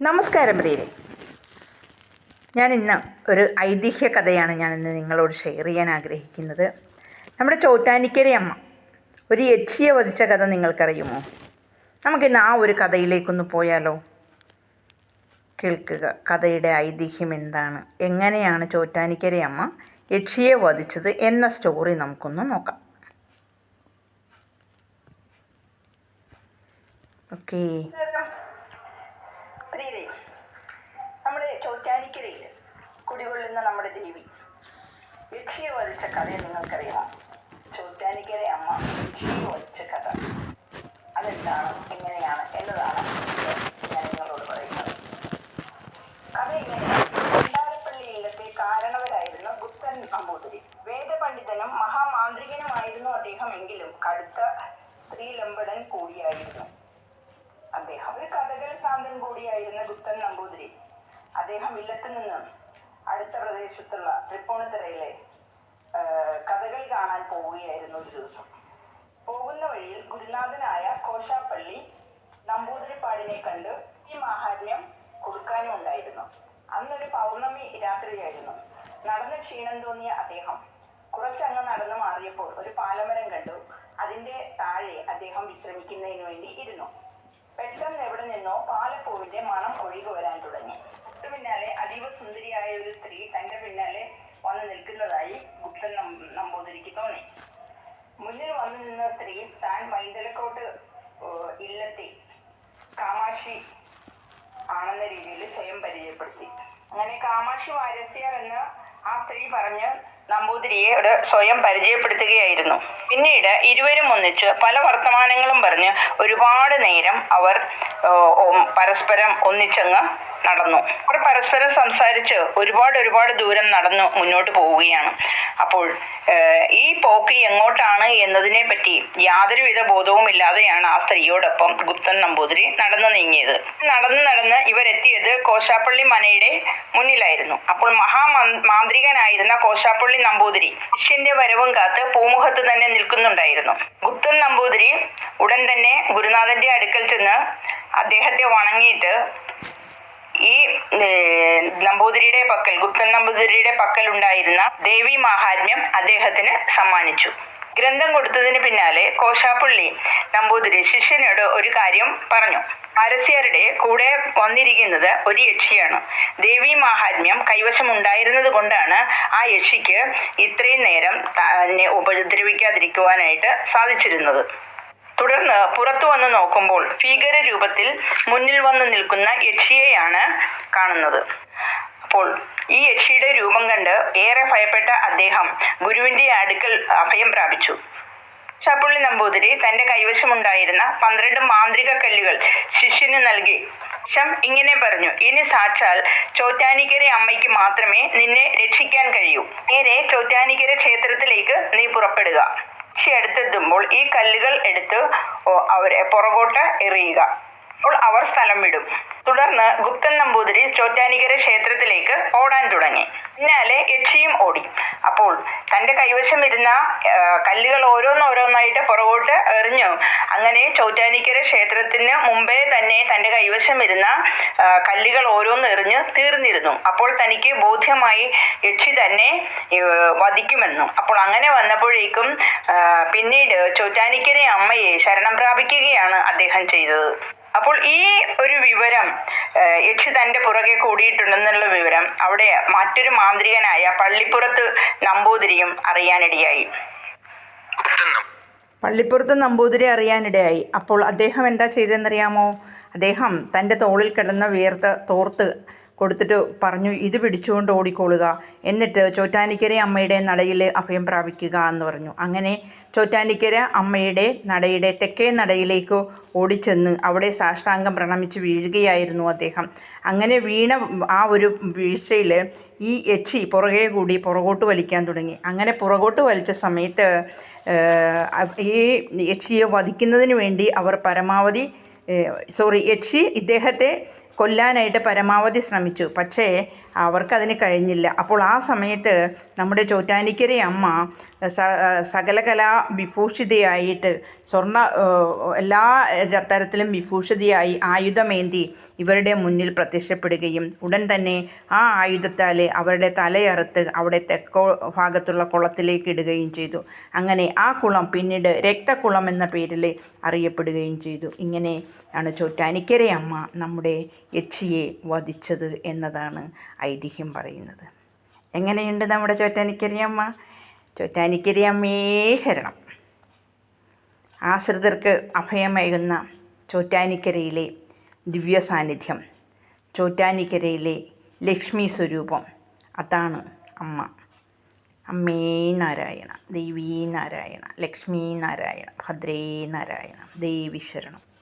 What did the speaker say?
നമസ്കാരം പ്രിയരെ. ഞാൻ ഇന്ന് ഒരു ഐതിഹ്യ കഥയാണ് ഞാൻ ഇന്ന് നിങ്ങളോട് ഷെയർ ചെയ്യാൻ ആഗ്രഹിക്കുന്നത്. നമ്മുടെ ചോറ്റാനിക്കര അമ്മ ഒരു യക്ഷിയെ വധിച്ച കഥ നിങ്ങൾക്കറിയുമോ? നമുക്കിന്ന് ആ ഒരു കഥയിലേക്കൊന്ന് പോയാലോ? കേൾക്കുക കഥയുടെ ഐതിഹ്യം എന്താണ്? എങ്ങനെയാണ് ചോറ്റാനിക്കര അമ്മ യക്ഷിയെ വധിച്ചത് എന്ന സ്റ്റോറി നമുക്കൊന്ന് നോക്കാം. ഓക്കേ പ്രിയരെ നമ്മുടെ ചോറ്റാനിക്കരയിൽ കുടികൊള്ളുന്ന നമ്മുടെ ദേവി യക്ഷിയെ വധിച്ച കഥ നിങ്ങൾക്കറിയാമോ ചോറ്റാനിക്കര അമ്മ യക്ഷിയെ വധിച്ച കഥ. അതെന്താണ്? എങ്ങനെയാണ്? എന്നതാണ് ഞാൻ നിങ്ങളോട് പറയുന്നത്. കഥ ഇങ്ങനെയാണ് കൊണ്ടാരപ്പള്ളി ഇല്ലത്തെ കാരണവരായിരുന്ന ഗുപ്തൻ നമ്പൂതിരി. വേദപണ്ഡിതനും മഹാമാന്ത്രികനുമായിരുന്നു അദ്ദേഹം എങ്കിലും കടുത്ത സ്ത്രീലമ്പടൻ കൂടിയായിരുന്നു. അദ്ദേഹം ഒരു കഥകൾ ഭ്രാന്തൻ കൂടിയായിരുന്ന ഗുപ്തൻ നമ്പൂതിരി. അദ്ദേഹം ഇല്ലത്ത് നിന്ന് അടുത്ത പ്രദേശത്തുള്ള തൃപ്പൂണിത്തറയിലെ കഥകളി കാണാൻ പോവുകയായിരുന്നു ഒരു ദിവസം. പോകുന്ന വഴിയിൽ ഗുരുനാഥനായ കോശാപ്പള്ളി നമ്പൂതിരിപ്പാടിനെ കണ്ട് ഈ മാഹാത്മ്യം കൊടുക്കാനും ഉണ്ടായിരുന്നു. അന്നൊരു പൗർണമി രാത്രിയായിരുന്നു. നടന്ന് ക്ഷീണം തോന്നിയ അദ്ദേഹം കുറച്ചങ്ങ് നടന്നു മാറിയപ്പോൾ ഒരു പാലമരം കണ്ടു. അതിന്റെ താഴെ അദ്ദേഹം വിശ്രമിക്കുന്നതിന് വേണ്ടി ഇരുന്നു. പെട്ടെന്ന് എവിടെ നിന്നോ പാലപ്പൂവിന്റെ മണം ഒഴുകി വരാൻ തുടങ്ങി. തൊട്ടു പിന്നാലെ അതീവ സുന്ദരിയായ ഒരു സ്ത്രീ തന്റെ പിന്നാലെ വന്ന് നിൽക്കുന്നതായി ഗുപ്തൻ നമ്പൂതിരിക്ക് തോന്നി. മുന്നിൽ വന്നു നിന്ന സ്ത്രീ താൻ മൈന്തലക്കോട്ട് ഇല്ലത്തെ കാമാക്ഷി ആണെന്ന രീതിയിൽ സ്വയം പരിചയപ്പെടുത്തി. അങ്ങനെ കാമാക്ഷി വാരസ്യർ എന്ന് ആ സ്ത്രീ പറഞ്ഞ് നമ്പൂതിരിയോട് സ്വയം പരിചയപ്പെടുത്തുകയായിരുന്നു. പിന്നീട് ഇരുവരും ഒന്നിച്ച് പല വർത്തമാനങ്ങളും പറഞ്ഞ് ഒരുപാട് നേരം അവർ പരസ്പരം ഒന്നിച്ചങ്ങ് നടന്നു. അവർ പരസ്പരം സംസാരിച്ച് ഒരുപാട് ഒരുപാട് ദൂരം നടന്നു മുന്നോട്ട് പോവുകയാണ്. അപ്പോൾ ഈ പോക്ക് എങ്ങോട്ടാണ് എന്നതിനെ പറ്റി യാതൊരുവിധ ബോധവും ഇല്ലാതെയാണ് ആ സ്ത്രീയോടൊപ്പം ഗുപ്തൻ നമ്പൂതിരി നടന്നു നീങ്ങിയത്. നടന്ന് നടന്ന് ഇവരെത്തിയത് കോശാപ്പള്ളി മനയുടെ മുന്നിലായിരുന്നു. അപ്പോൾ മഹാമാന്ത്രികനായിരുന്ന കോശാപ്പള്ളി നമ്പൂതിരി. ശിഷ്യന്റെ വരവും കാത്ത് പൂമുഖത്ത് തന്നെ നിൽക്കുന്നുണ്ടായിരുന്നു. ഗുപ്തൻ നമ്പൂതിരി ഉടൻ തന്നെ ഗുരുനാഥന്റെ അടുക്കൽ ചെന്ന് അദ്ദേഹത്തെ വണങ്ങിയിട്ട് ഈ നമ്പൂതിരിയുടെ പക്കൽ ഗുപ്തൻ നമ്പൂതിരിയുടെ പക്കൽ ഉണ്ടായിരുന്ന ദേവി മാഹാത്മ്യം അദ്ദേഹത്തിന് സമ്മാനിച്ചു. ഗ്രന്ഥം കൊടുത്തതിന് പിന്നാലെ കോശാപ്പുള്ളി നമ്പൂതിരി ശിഷ്യനോട് ഒരു കാര്യം പറഞ്ഞു. അരസ്യരുടെ കൂടെ വന്നിരിക്കുന്നത് ഒരു യക്ഷിയാണ്. ദേവി മാഹാത്മ്യം കൈവശം ഉണ്ടായിരുന്നത് കൊണ്ടാണ് ആ യക്ഷിക്ക് ഇത്രയും നേരം തന്നെ ഉപദ്രവിക്കാതിരിക്കുവാനായിട്ട് സാധിച്ചിരുന്നത്. തുടർന്ന് പുറത്തു വന്ന് നോക്കുമ്പോൾ ഭീകര രൂപത്തിൽ മുന്നിൽ വന്ന് നിൽക്കുന്ന യക്ഷിയെയാണ് കാണുന്നത്. അപ്പോൾ ഈ യക്ഷിയുടെ രൂപം കണ്ട് ഏറെ ഭയപ്പെട്ട അദ്ദേഹം ഗുരുവിന്റെ അടുക്കൽ അഭയം പ്രാപിച്ചു. ചാപ്പുള്ളി നമ്പൂതിരി തന്റെ കൈവശമുണ്ടായിരുന്ന പന്ത്രണ്ട് മാന്ത്രിക കല്ലുകൾ ശിഷ്യന് നൽകി. ശം ഇങ്ങനെ പറഞ്ഞു ഇനി സാക്ഷാൽ ചോറ്റാനിക്കര അമ്മയ്ക്ക് മാത്രമേ നിന്നെ രക്ഷിക്കാൻ കഴിയൂ. നേരെ ചോറ്റാനിക്കര ക്ഷേത്രത്തിലേക്ക് നീ പുറപ്പെടുക. പക്ഷി അടുത്തെത്തുമ്പോൾ ഈ കല്ലുകൾ എടുത്ത് അവരെ പുറകോട്ട് എറിയുക. അവർ സ്ഥലം വിടും. തുടർന്ന് ഗുപ്തൻ നമ്പൂതിരി ചോറ്റാനിക്കര ക്ഷേത്രത്തിലേക്ക് ഓടാൻ തുടങ്ങി. പിന്നാലെ യക്ഷിയും ഓടി. അപ്പോൾ തന്റെ കൈവശം ഇരുന്ന കല്ലുകൾ ഓരോന്നോരോന്നായിട്ട് പുറകോട്ട് എറിഞ്ഞു. അങ്ങനെ ചോറ്റാനിക്കര ക്ഷേത്രത്തിന് മുമ്പേ തന്നെ തന്റെ കൈവശം ഇരുന്ന കല്ലുകൾ ഓരോന്ന് എറിഞ്ഞ് തീർന്നിരുന്നു. അപ്പോൾ തനിക്ക് ബോധ്യമായി യക്ഷി തന്നെ വധിക്കുമെന്നും. അപ്പോൾ അങ്ങനെ വന്നപ്പോഴേക്കും പിന്നീട് ചോറ്റാനിക്കര അമ്മയെ ശരണം പ്രാപിക്കുകയാണ് അദ്ദേഹം ചെയ്തത്. അപ്പോൾ ഈ ഒരു വിവരം യക്ഷി തന്റെ പുറകെ കൂടിയിട്ടുണ്ടെന്നുള്ള വിവരം അവിടെ മറ്റൊരു മാന്ത്രികനായ പള്ളിപ്പുറത്ത് നമ്പൂതിരിയും അറിയാനിടയായി. പള്ളിപ്പുറത്ത് നമ്പൂതിരി അറിയാനിടയായി. അപ്പോൾ അദ്ദേഹം എന്താ ചെയ്തതെന്നറിയാമോ? അദ്ദേഹം തന്റെ തോളിൽ കിടന്ന വിയർത്ത് തോർത്ത് കൊടുത്തിട്ട് പറഞ്ഞു ഇത് പിടിച്ചുകൊണ്ട് ഓടിക്കൊള്ളുക എന്നിട്ട് ചോറ്റാനിക്കര അമ്മയുടെ നടയിൽ അഭയം പ്രാപിക്കുക എന്ന് പറഞ്ഞു. അങ്ങനെ ചോറ്റാനിക്കര അമ്മയുടെ നടയുടെ തെക്കേ നടയിലേക്ക് ഓടിച്ചെന്ന് അവിടെ സാഷ്ടാംഗം പ്രണമിച്ച് വീഴുകയായിരുന്നു അദ്ദേഹം. അങ്ങനെ വീണ ആ ഒരു വീഴ്ചയിൽ ഈ യക്ഷി പുറകെ കൂടി പുറകോട്ട് വലിക്കാൻ തുടങ്ങി. അങ്ങനെ പുറകോട്ട് വലിച്ച സമയത്ത് ഈ യക്ഷിയെ വധിക്കുന്നതിന് വേണ്ടി അവർ പരമാവധി സോറി യക്ഷി ഇദ്ദേഹത്തെ കൊല്ലാനായിട്ട് പരമാവധി ശ്രമിച്ചു. പക്ഷേ അവർക്കതിന് കഴിഞ്ഞില്ല. അപ്പോൾ ആ സമയത്ത് നമ്മുടെ ചോറ്റാനിക്കര അമ്മ സ സകലകലാ വിഭൂഷിതയായിട്ട് സ്വർണ എല്ലാ തരത്തിലും വിഭൂഷിതയായി ആയുധമേന്തി ഇവരുടെ മുന്നിൽ പ്രത്യക്ഷപ്പെടുകയും ഉടൻ തന്നെ ആ ആയുധത്താൽ അവരുടെ തലയറുത്ത് അവിടെ തെക്കോ ഭാഗത്തുള്ള കുളത്തിലേക്ക് ഇടുകയും ചെയ്തു. അങ്ങനെ ആ കുളം പിന്നീട് രക്തക്കുളം എന്ന പേരിൽ അറിയപ്പെടുകയും ചെയ്തു. ഇങ്ങനെയാണ് ചോറ്റാനിക്കരയമ്മ നമ്മുടെ യക്ഷിയെ വധിച്ചത് എന്നതാണ് ഐതിഹ്യം പറയുന്നത്. എങ്ങനെയുണ്ട് നമ്മുടെ ചോറ്റാനിക്കരയമ്മ ചോറ്റാനിക്കരയമ്മേ ശരണം. ആശ്രിതർക്ക് അഭയമേകുന്ന ചോറ്റാനിക്കരയിലെ ദിവ്യ സാന്നിധ്യം ചോറ്റാനിക്കരയിലെ ലക്ഷ്മി സ്വരൂപം അതാണ് അമ്മ. അമ്മേ നാരായണ ദേവീ നാരായണ ലക്ഷ്മീ നാരായണ ഭദ്രേ നാരായണ ദേവി ശരണം.